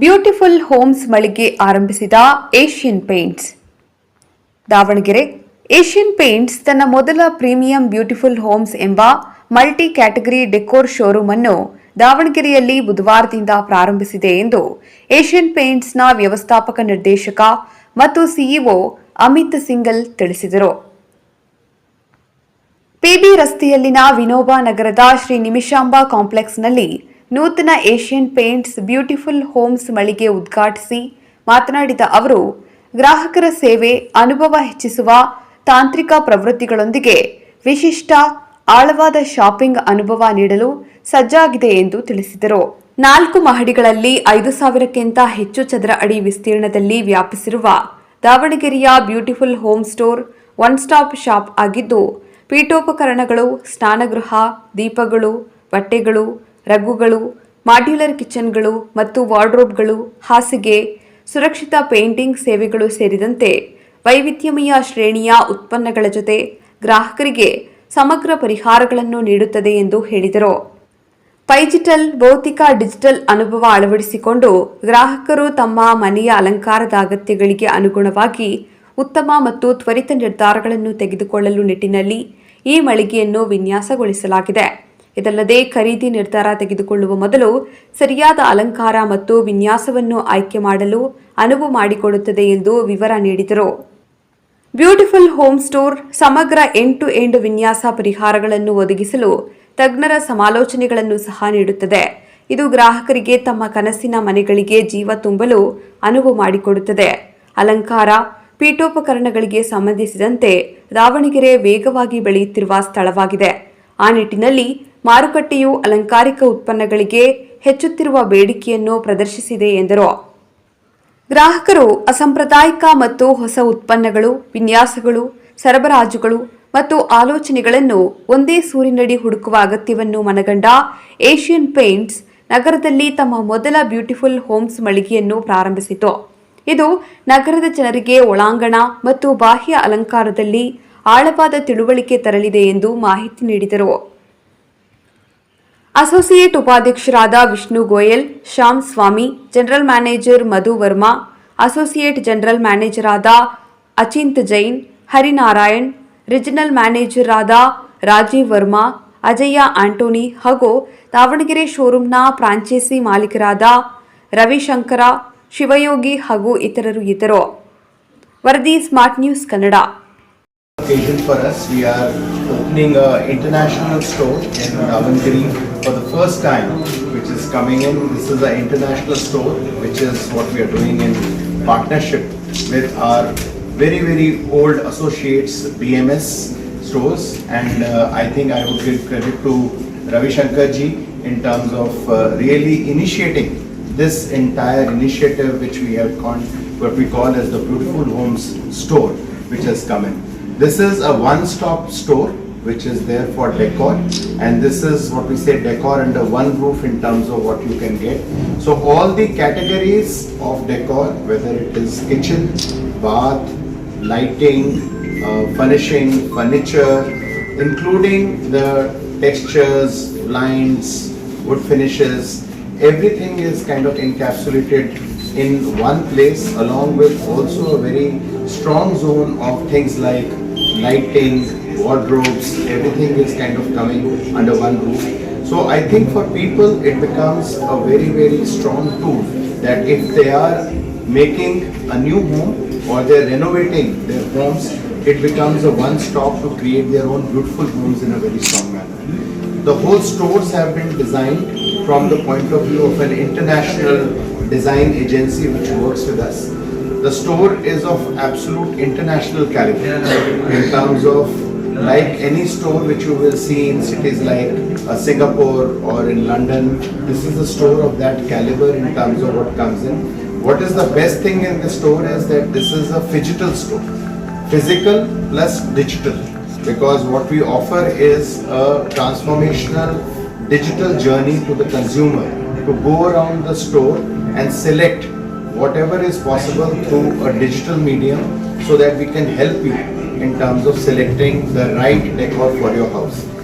Beautiful Homes ಮಳಿಗೆ ಆರಂಭಿಸಿದ Asian Paints. Davanagere, Asian Paints ತನ್ನ ಮೊದಲ ಪ್ರೀಮಿಯಂ ಬ್ಯೂಟಿಫುಲ್ ಹೋಮ್ಸ್ ಎಂಬ ಮಲ್ಟಿ ಕ್ಯಾಟಗರಿ ಡೆಕೋರ್ ಶೋರೂಮ್ ಅನ್ನು ದಾವಣಗೆರೆಯಲ್ಲಿ ಬುಧವಾರದಿಂದ ಪ್ರಾರಂಭಿಸಿದೆ ಎಂದು ಏಷ್ಯನ್ ಪೇಂಟ್ಸ್ನ ವ್ಯವಸ್ಥಾಪಕ ನಿರ್ದೇಶಕ ಮತ್ತು ಸಿಇಒ ಅಮಿತ್ ಸಿಂಗಲ್ ತಿಳಿಸಿದರು. ಪಿಬಿ ರಸ್ತೆಯಲ್ಲಿನ ವಿನೋಬಾ ನಗರದ ಶ್ರೀ ನಿಮಿಷಾಂಬಾ ಕಾಂಪ್ಲೆಕ್ಸ್ನಲ್ಲಿ ನೂತನ ಏಷ್ಯನ್ ಪೇಂಟ್ಸ್ ಬ್ಯೂಟಿಫುಲ್ ಹೋಮ್ಸ್ ಮಳಿಗೆ ಉದ್ಘಾಟಿಸಿ ಮಾತನಾಡಿದ ಅವರು, ಗ್ರಾಹಕರ ಸೇವೆ, ಅನುಭವ ಹೆಚ್ಚಿಸುವ ತಾಂತ್ರಿಕ ಪ್ರವೃತ್ತಿಗಳೊಂದಿಗೆ ವಿಶಿಷ್ಟ ಆಳವಾದ ಶಾಪಿಂಗ್ ಅನುಭವ ನೀಡಲು ಸಜ್ಜಾಗಿದೆ ಎಂದು ತಿಳಿಸಿದರು. ನಾಲ್ಕು ಮಹಡಿಗಳಲ್ಲಿ ಐದು ಸಾವಿರಕ್ಕಿಂತ ಹೆಚ್ಚು ಚದರ ಅಡಿ ವಿಸ್ತೀರ್ಣದಲ್ಲಿ ವ್ಯಾಪಿಸಿರುವ ದಾವಣಗೆರೆಯ Beautiful Home store one stop shop ಆಗಿದ್ದು, ಪೀಠೋಪಕರಣಗಳು, ಸ್ನಾನಗೃಹ, ದೀಪಗಳು, ಬಟ್ಟೆಗಳು ರಗ್ಗುಗಳು, ಮಾಡ್ಯುಲರ್ ಕಿಚನ್ಗಳು ಮತ್ತು ವಾರ್ಡ್ರೋಬ್ಗಳು, ಹಾಸಿಗೆ, ಸುರಕ್ಷಿತ ಪೇಂಟಿಂಗ್ ಸೇವೆಗಳು ಸೇರಿದಂತೆ ವೈವಿಧ್ಯಮಯ ಶ್ರೇಣಿಯ ಉತ್ಪನ್ನಗಳ ಜೊತೆ ಗ್ರಾಹಕರಿಗೆ ಸಮಗ್ರ ಪರಿಹಾರಗಳನ್ನು ನೀಡುತ್ತದೆ ಎಂದು ಹೇಳಿದರು. ಪೈಜಿಟಲ್, ಭೌತಿಕ, ಡಿಜಿಟಲ್ ಅನುಭವ ಅಳವಡಿಸಿಕೊಂಡು ಗ್ರಾಹಕರು ತಮ್ಮ ಮನೆಯ ಅಲಂಕಾರದ ಅಗತ್ಯಗಳಿಗೆ ಅನುಗುಣವಾಗಿ ಉತ್ತಮ ಮತ್ತು ತ್ವರಿತ ನಿರ್ಧಾರಗಳನ್ನು ತೆಗೆದುಕೊಳ್ಳಲು ನಿಟ್ಟಿನಲ್ಲಿ ಈ ಮಳಿಗೆಯನ್ನು ವಿನ್ಯಾಸಗೊಳಿಸಲಾಗಿದೆ. ಇದಲ್ಲದೆ ಖರೀದಿ ನಿರ್ಧಾರ ತೆಗೆದುಕೊಳ್ಳುವ ಮೊದಲು ಸರಿಯಾದ ಅಲಂಕಾರ ಮತ್ತು ವಿನ್ಯಾಸವನ್ನು ಆಯ್ಕೆ ಮಾಡಲು ಅನುವು ಮಾಡಿಕೊಡುತ್ತದೆ ಎಂದು ವಿವರ ನೀಡಿದರು. ಬ್ಯೂಟಿಫುಲ್ ಹೋಮ್ ಸ್ಟೋರ್ ಸಮಗ್ರ ಎಂಡ್ ಟು ಎಂಡ್ ವಿನ್ಯಾಸ ಪರಿಹಾರಗಳನ್ನು ಒದಗಿಸಲು ತಜ್ಞರ ಸಮಾಲೋಚನೆಗಳನ್ನು ಸಹ ನೀಡುತ್ತದೆ. ಇದು ಗ್ರಾಹಕರಿಗೆ ತಮ್ಮ ಕನಸಿನ ಮನೆಗಳಿಗೆ ಜೀವ ತುಂಬಲು ಅನುವು ಮಾಡಿಕೊಡುತ್ತದೆ. ಅಲಂಕಾರ, ಪೀಠೋಪಕರಣಗಳಿಗೆ ಸಂಬಂಧಿಸಿದಂತೆ ದಾವಣಗೆರೆ ವೇಗವಾಗಿ ಬೆಳೆಯುತ್ತಿರುವ ಸ್ಥಳವಾಗಿದೆ. ಆ ನಿಟ್ಟಿನಲ್ಲಿ ಮಾರುಕಟ್ಟೆಯು ಅಲಂಕಾರಿಕ ಉತ್ಪನ್ನಗಳಿಗೆ ಹೆಚ್ಚುತ್ತಿರುವ ಬೇಡಿಕೆಯನ್ನು ಪ್ರದರ್ಶಿಸಿದೆ ಎಂದರು. ಗ್ರಾಹಕರು ಅಸಾಂಪ್ರದಾಯಿಕ ಮತ್ತು ಹೊಸ ಉತ್ಪನ್ನಗಳು, ವಿನ್ಯಾಸಗಳು, ಸರಬರಾಜುಗಳು ಮತ್ತು ಆಲೋಚನೆಗಳನ್ನು ಒಂದೇ ಸೂರಿನಡಿ ಹುಡುಕುವ ಅಗತ್ಯವನ್ನು ಮನಗಂಡ ಏಷ್ಯನ್ ಪೇಂಟ್ಸ್ ನಗರದಲ್ಲಿ ತಮ್ಮ ಮೊದಲ ಬ್ಯೂಟಿಫುಲ್ ಹೋಮ್ಸ್ ಮಳಿಗೆಯನ್ನು ಪ್ರಾರಂಭಿಸಿತು. ಇದು ನಗರದ ಜನರಿಗೆ ಒಳಾಂಗಣ ಮತ್ತು ಬಾಹ್ಯ ಅಲಂಕಾರದಲ್ಲಿ ಆಳವಾದ ತಿಳುವಳಿಕೆ ತರಲಿದೆ ಎಂದು ಮಾಹಿತಿ ನೀಡಿದರು. ಅಸೋಸಿಯೇಟ್ ಉಪಾಧ್ಯಕ್ಷರಾದ Vishnu Goyal, Shyam Swami, general manager Madhu Varma, associate general manager ಆದ ಅಚಿಂತ್ ಜೈನ್, ಹರಿನಾರಾಯಣ್, ರಿಜಿನಲ್ ಮ್ಯಾನೇಜರ್ ಆದ ರಾಜೀವ್ ವರ್ಮಾ, ಅಜಯ್ಯ ಆಂಟೋನಿ ಹಾಗೂ ದಾವಣಗೆರೆ ಶೋರೂಮ್ನ ಫ್ರಾಂಚೈಸಿ ಮಾಲೀಕರಾದ ರವಿಶಂಕರ, ಶಿವಯೋಗಿ ಹಾಗೂ ಇತರರು ಇದ್ದರು. ವರದಿ Smart News Kannada. Occasion for us. We are opening a international store in Davangere for the first time, which is coming in. This is an international store, which is what we are doing in partnership with our very very old associates BMS stores, and uh, I think I would give credit to Ravi Shankar ji in terms of uh, really initiating this entire initiative, which we have called what we call as the Beautiful Homes Store, which has come in. This is a one-stop store which is there for decor and this is what we say decor under one roof in terms of what you can get. So all the categories of decor, whether it is kitchen, bath, lighting, uh, furnishing, furniture, including the textures, blinds, wood finishes, everything is kind of encapsulated in one place along with also a very strong zone of things like lighting, wardrobes, everything is kind of coming under one roof. So I think for people it becomes a very very strong tool that if they are making a new home or they're renovating their homes, it becomes a one stop to create their own beautiful homes in a very strong manner. The whole stores have been designed from the point of view of an international design agency which works with us. The store is of absolute international caliber in terms of like any store which you will see in cities like uh, Singapore or in London. This is a store of that caliber in terms of what comes in. What is the best thing in the store is that this is a phygital store. Physical plus digital because what we offer is a transformational digital journey to the consumer to go around the store and select whatever is possible through a digital medium so that we can help you in terms of selecting the right decor for your house.